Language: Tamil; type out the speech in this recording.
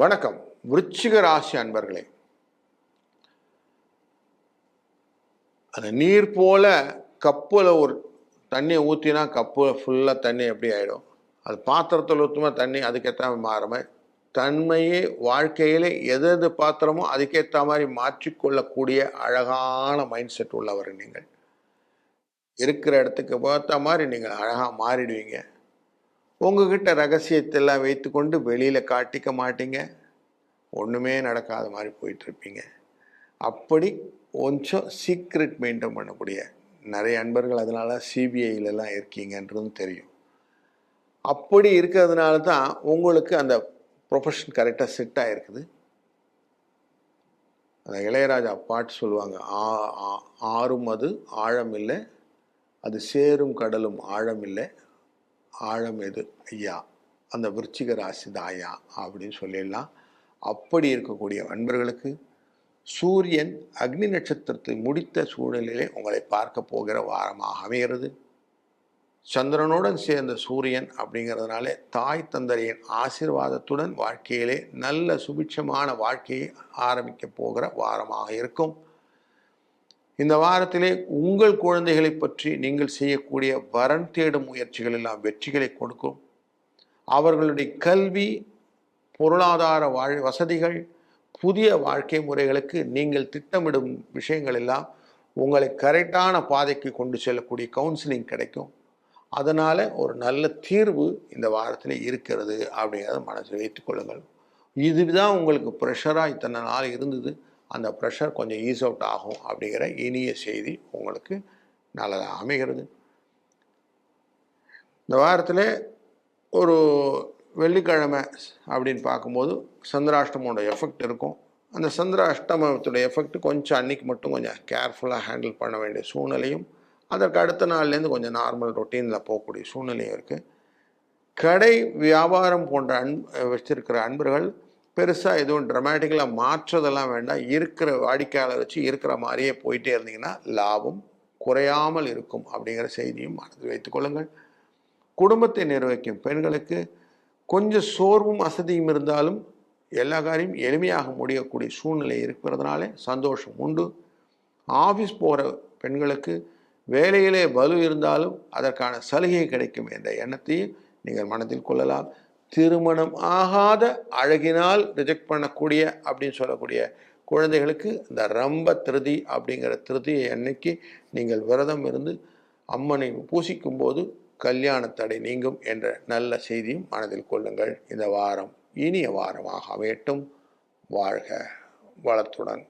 வணக்கம். விருச்சிக ராசி அன்பர்களே. அந்த நீர் போல கப்பில் ஒரு தண்ணியை ஊற்றினா கப்பு ஃபுல்லாக தண்ணி எப்படி ஆகிடும் அது பாத்திரத்தில் ஊற்றுமா தண்ணி அதுக்கேற்ற மாதிரி தன்மையே வாழ்க்கையிலே எது எது பாத்திரமோ அதுக்கேற்ற மாதிரி மாற்றிக்கொள்ளக்கூடிய அழகான மைண்ட் செட் உள்ளவர் நீங்கள். இருக்கிற இடத்துக்கு பார்த்த மாதிரி நீங்கள் அழகாக மாறிடுவீங்க. உங்ககிட்ட ரகசியத்தெல்லாம் வைத்துக்கொண்டு வெளியில் காட்டிக்க மாட்டீங்க. ஒன்றுமே நடக்காத மாதிரி போயிட்டுருப்பீங்க. அப்படி கொஞ்சம் சீக்ரெட் மெயின்டைன் பண்ணக்கூடிய நிறைய அன்பர்கள் அதனால சிபிஐலலாம் இருக்கீங்கன்றதும் தெரியும். அப்படி இருக்கிறதுனால தான் உங்களுக்கு அந்த ப்ரொஃபஷன் கரெக்டாக செட் ஆகிருக்குது அந்த இளையராஜா பாட்டு சொல்லுவாங்க ஆ- ஆ- ஆறும் அது ஆழம் இல்லை அது சேரும் கடலும் ஆழம் இல்லை ஆழம் எது? ஐயா. அந்த விருச்சிக ராசி தாயா அப்படின்னு சொல்லிடலாம். அப்படி இருக்கக்கூடிய அன்பர்களுக்கு சூரியன் அக்னி நட்சத்திரத்தை முடித்த சூழலிலே உங்களை பார்க்க போகிற வாரமாக அமைகிறது. சந்திரனுடன் சேர்ந்த சூரியன் அப்படிங்கிறதுனாலே தாய் தந்தரையின் ஆசிர்வாதத்துடன் வாழ்க்கையிலே நல்ல சுபிட்சமான வாழ்க்கையை ஆரம்பிக்க போகிற வாரமாக இருக்கும். இந்த வாரத்திலே உங்கள் குழந்தைகளை பற்றி நீங்கள் செய்யக்கூடிய வரன் தேடும் முயற்சிகள் எல்லாம் வெற்றிகளை கொடுக்கும். அவர்களுடைய கல்வி பொருளாதார வாழ் வசதிகள் புதிய வாழ்க்கை முறைகளுக்கு நீங்கள் திட்டமிடும் விஷயங்கள் எல்லாம் உங்களை கரெக்டான பாதைக்கு கொண்டு செல்லக்கூடிய கவுன்சிலிங் கிடைக்கும். அதனால் ஒரு நல்ல தீர்வு இந்த வாரத்தில் இருக்கிறது அப்படிங்கிறத மனசில் வைத்துக்கொள்ளுங்கள் இதுதான் உங்களுக்கு ப்ரெஷராக இத்தனை நாள் இருந்தது. அந்த ப்ரெஷர் கொஞ்சம் ஈஸ் அவுட் ஆகும் அப்படிங்கிற இனிய செய்தி உங்களுக்கு நல்லதாக அமைகிறது. இந்த வாரத்தில் ஒரு வெள்ளிக்கிழமை அப்படின்னு பார்க்கும்போது சந்திராஷ்டமோட எஃபெக்ட் இருக்கும். அந்த சந்திராஷ்டமத்தோட எஃபெக்ட் கொஞ்சம் அன்றைக்கி மட்டும் கொஞ்சம் கேர்ஃபுல்லாக ஹேண்டில் பண்ண வேண்டிய சூழ்நிலையும் அதற்கு அடுத்த நாள்லேருந்து கொஞ்சம் நார்மல் ரொட்டீனில் போகக்கூடிய சூழ்நிலையும் இருக்குது கடை வியாபாரம் போன்ற அன் வச்சிருக்கிற அன்பர்கள் பெருசாக எதுவும் ட்ரமேட்டிக்கலாக மாற்றுறதெல்லாம் வேண்டாம். இருக்கிற வாடிக்கையாளர் வச்சு இருக்கிற மாதிரியே போயிட்டே இருந்தீங்கன்னா லாபம் குறையாமல் இருக்கும் அப்படிங்கிற செய்தியும் மனதில் வைத்துக்கொள்ளுங்கள் குடும்பத்தை நிர்வகிக்கும் பெண்களுக்கு கொஞ்சம் சோர்வும் அசதியும் இருந்தாலும் எல்லா காரியம் எளிமையாக முடியக்கூடிய சூழ்நிலை இருக்கிறதுனாலே சந்தோஷம் உண்டு. ஆஃபீஸ் போகிற பெண்களுக்கு வேலையிலே வலு இருந்தாலும் அதற்கான சலுகை கிடைக்கும் என்ற எண்ணத்தையும் நீங்கள் மனதில் கொள்ளலாம். திருமணம் ஆகாத அழகினால் ரிஜெக்ட் பண்ணக்கூடிய அப்படின்னு சொல்லக்கூடிய குழந்தைகளுக்கு இந்த ரம்ப திருதி அப்படிங்கிற திருதியை அன்னைக்கு நீங்கள் விரதம் இருந்து அம்மனை பூசிக்கும் போது கல்யாண தடை நீங்கும் என்ற நல்ல செய்தியும் மனதில் கொள்ளுங்கள். இந்த வாரம் இனிய வாரமாக அமையட்டும். வாழ்க வளத்துடன்.